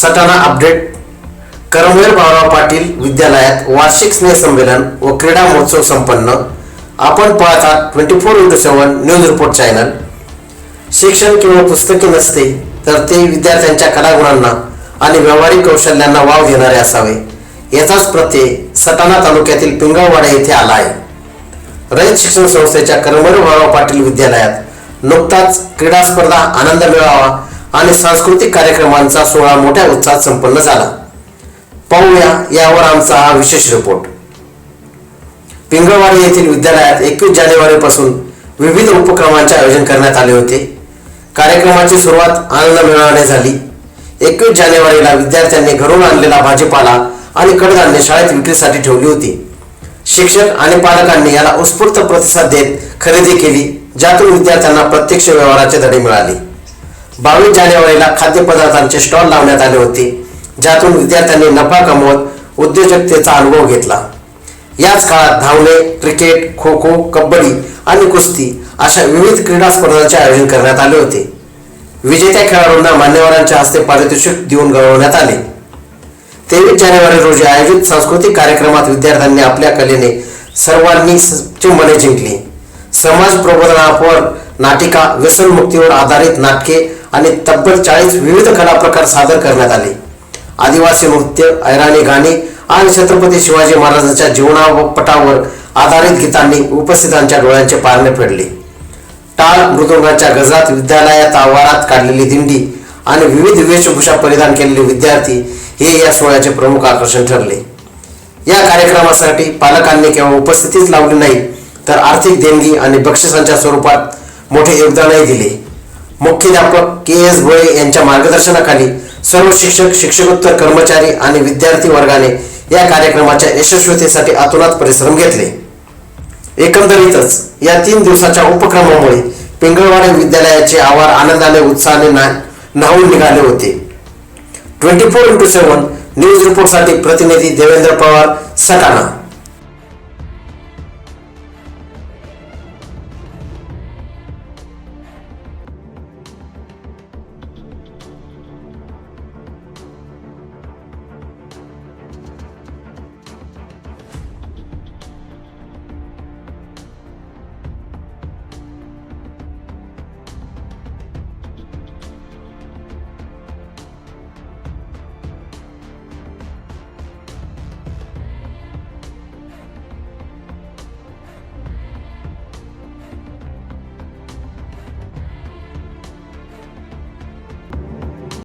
Satana update. Karmaveer Bhaurao Patil विद्यालयात वार्षिक स्नेह संमेलन व क्रीडा महोत्सव संपन्न. आपण पाहतात twenty four into seven news report channel शिक्षण किंवा पुस्तके नसते तर ते विद्यार्थ्यांच्या कलागुणांना आणि व्यावहारिक कौशल्यांना वाव देणारे असावे. याचाच प्रत्यय सटाणा तालुक्यातील पिंगळवाडा येथे आला आहे. रयत शिक्षण संस्थेच्या करमवीर भाऊराव पाटील विद्यालयात नुकताच क्रीडा स्पर्धा आनंद मिळावा आणि सांस्कृतिक कार्यक्रमांचा सोहळा मोठ्या उत्साहात संपन्न झाला. पाहूया यावर आमचा हा विशेष रिपोर्ट पिंगळवाडी येथील विद्यालयात एकवीस जानेवारीपासून विविध उपक्रमांचे आयोजन करण्यात आले होते. कार्यक्रमाची सुरुवात आनंद मेळाव्याने झाली. एकवीस जानेवारीला विद्यार्थ्यांनी घरून आणलेला भाजीपाला आणि कडधान्य शाळेत विक्रीसाठी ठेवली होती. शिक्षक आणि पालकांनी याला उत्स्फूर्त प्रतिसाद देत खरेदी केली ज्यातून विद्यार्थ्यांना प्रत्यक्ष व्यवहाराचे धडे मिळाले. बावीस जानेवारीला खाद्यपदार्थांचे स्टॉल लावण्यात आले होते. ज्यातून विद्यार्थ्यांनी नफा कमवत उद्योजकतेचा अनुभव घेतला. याच काळात धावणे क्रिकेट खो खो कबड्डी आणि कुस्ती अशा विविध क्रीडा स्पर्धांचे आयोजन करण्यात आले होते. विजेत्या खेळाडूंना मान्यवरांच्या हस्ते पारितोषिक देऊन गौरवण्यात आले. तेवीस जानेवारी रोजी आयोजित सांस्कृतिक कार्यक्रमात विद्यार्थ्यांनी आपल्या कलेने सर्वांनी ची मने जिंकली. समाज प्रबोधनापर नाटिका व्यसनमुक्तीवर आधारित नाटके आणि तब्बल चाळीस विविध कला प्रकार सादर करण्यात आले. आदिवासी नृत्य ऐराणी गाणी आणि छत्रपती शिवाजी महाराजांच्या जीवनापटावर आधारित गीतांनी उपस्थितांच्या डोळ्यांचे पारणे फेडले. टाळ मृदुंगाच्या गजरात विद्यालयात आवारात काढलेली दिंडी आणि विविध वेशभूषा परिधान केलेले विद्यार्थी हे या सोहळ्याचे प्रमुख आकर्षण ठरले. या कार्यक्रमासाठी पालकांनी केवळ उपस्थितीच लावली नाही तर आर्थिक देणगी आणि बक्षिसांच्या स्वरूपात मोठे योगदानही दिले. मुख्याध्यापक के एस भोळे यांच्या मार्गदर्शनाखाली सर्व शिक्षक शिक्षकोत्तर कर्मचारी आणि विद्यार्थी वर्गाने या कार्यक्रमाच्या यशस्वीतेसाठी अतोनात परिश्रम घेतले. एकंदरीतच या तीन दिवसाच्या उपक्रमामुळे पिंगळवाडे विद्यालयाचे आवार आनंदाने उत्साहाने ना न्हावून निघाले होते. Twenty four into seven news रिपोर्टसाठी प्रतिनिधी देवेंद्र पवार सटाणा.